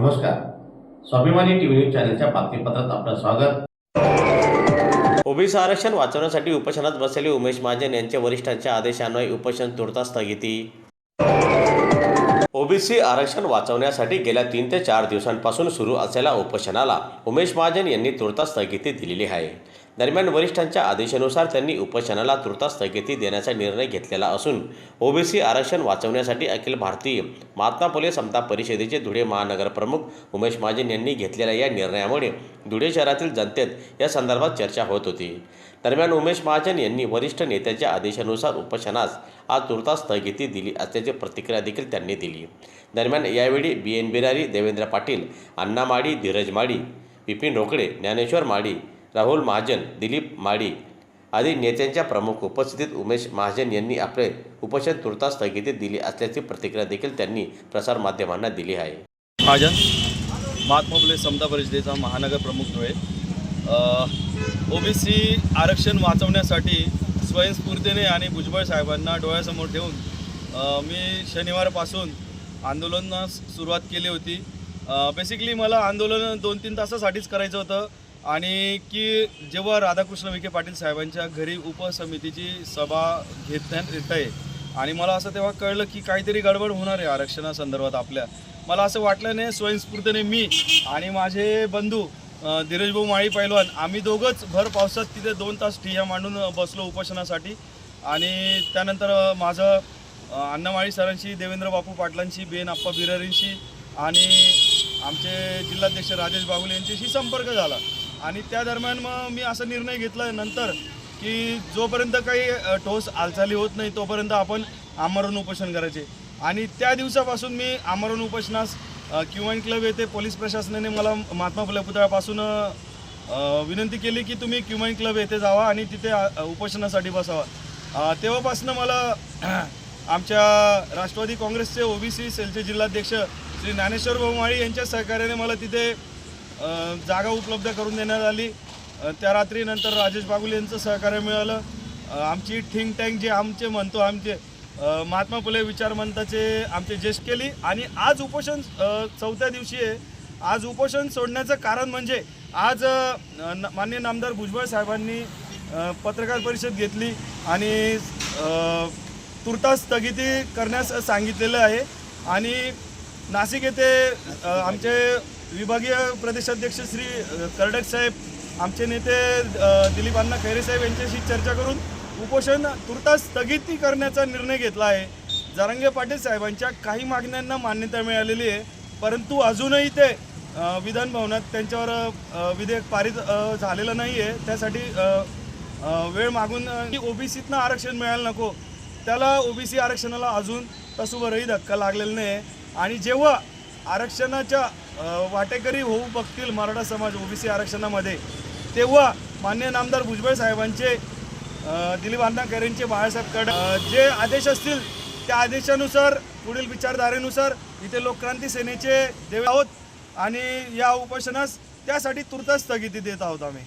नमस्कार. स्वाभिमानी TV news चॅनलच्या बातमीपत्रात आपलं स्वागत. ओबीसी आरक्षण वाचवण्यासाठी उपोषणात बसलेले उमेश महाजन यांच्या वरिष्ठांच्या आदेशान्वये उपोषण तुर्तास स्थगिती. ओबीसी आरक्षण वाचवण्यासाठी गेल्या तीन ते चार दिवसांपासून सुरू असलेल्या उपोषणाला उमेश महाजन यांनी तुर्तास स्थगिती दिलेली आहे. दरम्यान वरिष्ठांच्या आदेशानुसार त्यांनी उपोषणाला तुर्तास स्थगिती देण्याचा निर्णय घेतलेला असून ओबीसी आरक्षण वाचवण्यासाठी अखिल भारतीय महात्मा फुले समता परिषदेचे धुळे महानगरप्रमुख उमेश महाजन यांनी घेतलेल्या या निर्णयामुळे धुळे शहरातील जनतेत या संदर्भात चर्चा होत होती. दरम्यान उमेश महाजन यांनी वरिष्ठ नेत्याच्या आदेशानुसार उपोषणास आज तुर्तास स्थगिती दिली असल्याची प्रतिक्रिया देखील त्यांनी दिली. दरम्यान यावेळी बी एन बिरारी देवेंद्र पाटील अण्णा माडी धीरज माडी विपिन रोकडे ज्ञानेश्वर माडी राहुल महाजन दिलीप माडी आदी नेत्यांच्या प्रमुख उपस्थितीत उमेश महाजन यांनी आपले उपोषण तुर्तास स्थगिती दिली असल्याची प्रतिक्रिया देखील त्यांनी प्रसारमाध्यमांना दिली आहे. महाजन? महात्मा फुले समता परिषदेचा महानगर प्रमुख धुळे ओबीसी आरक्षण वाचवण्यासाठी स्वयंस्फूर्तीने आणि भुजबळ साहेबांना डोळ्यासमोर ठेवून मी शनिवारपासून आंदोलनास सुरुवात केली होती. बेसिकली मला आंदोलन दोन तीन तासासाठीच करायचं होतं आणि की जेव्हा राधाकृष्ण विखे पाटील साहेबांच्या घरी उपसमितीची सभा घेतण्यात येत आहे. आणि मला असं तेव्हा कळलं की काहीतरी गडबड होणार आहे आरक्षणासंदर्भात आपल्या. मला असं वाटलं नाही स्वयंस्फूर्तीने मी आणि माझे बंधू धीरजभाऊ माळी पैलवान आम्ही दोघंच भर पावसात तिथे दोन तास ठिया मांडून बसलो उपोषणासाठी. आणि त्यानंतर माझं अण्णामाळी सरांशी देवेंद्र बापू पाटलांशी बेन आप्पा बिरारींशी आणि आमचे जिल्हाध्यक्ष राजेश बागुले यांच्याशी संपर्क झाला. आणि त्या दरम्यान मग मी असा निर्णय घेतला नंतर की जोपर्यंत काही ठोस हालचाली होत नाही तोपर्यंत आपण आमरण उपोषण करायचे. आणि त्या दिवसापासून मी आमरण उपोषणास क्युवाईन क्लब येथे पोलीस प्रशासनाने मला महात्मा फुले पुतळ्यापासून विनंती केली की तुम्ही क्युमाईन क्लब येथे जावा आणि तिथे उपोषणासाठी बसावा. तेव्हापासून मला आमच्या राष्ट्रवादी काँग्रेसचे ओबीसी सेलचे जिल्हाध्यक्ष श्री ज्ञानेश्वर भोमाळी यांच्या सहकार्याने मला तिथे जागा उपलब्ध करून देण्यात आली. त्या रात्रीनंतर राजेश बागुल यांचं सहकार्य मिळालं. आमची थिंक टँक जे आमचे म्हणतो आमचे महात्मा फुले विचारमंताचे आमचे ज्येष्ठ केली आणि आज उपोषण चौथ्या दिवशी आहे. आज उपोषण सोडण्याचं कारण म्हणजे आज न- माननीय नामदार भुजबळ साहेबांनी पत्रकार परिषद घेतली आणि तुर्तास स्थगिती करण्यास सांगितलेलं आहे. आणि नाशिक येथे आमचे विभागीय प्रदेशाध्यक्ष श्री कर्डक साहेब आमचे नेते अ, दिलीप अण्णा खैरे साहेब यांच्याशी चर्चा करून उपोषण तुर्तास स्थगिती करण्याचा निर्णय घेतला आहे. जारंगे पाटील साहेबांच्या काही मागण्यांना मान्यता मिळालेली आहे. परंतु अजूनही ते विधानभवनात विधान भवनात त्यांच्यावर विधेयक पारित झालेलं नाही आहे त्यासाठी वेळ मागून ओबीसीतनं आरक्षण मिळायला नको. त्याला ओबीसी आरक्षणाला अजून तसुभरही धक्का लागलेला नाही आहे आणि जेव्हा आरक्षणाच्या वाटेकरी होऊ बघतील मराठा समाज ओबीसी आरक्षणामध्ये तेव्हा मान्य नामदार भुजबळ साहेबांचे दिलीप अण्णा खैरेंचे बाळासाहेब कड जे आदेश असतील त्या आदेशानुसार पुढील विचारधारेनुसार इथे लोकक्रांती सेनेचे देव आहोत आणि या उपोषणास त्यासाठी तुर्त स्थगिती देत आहोत आम्ही.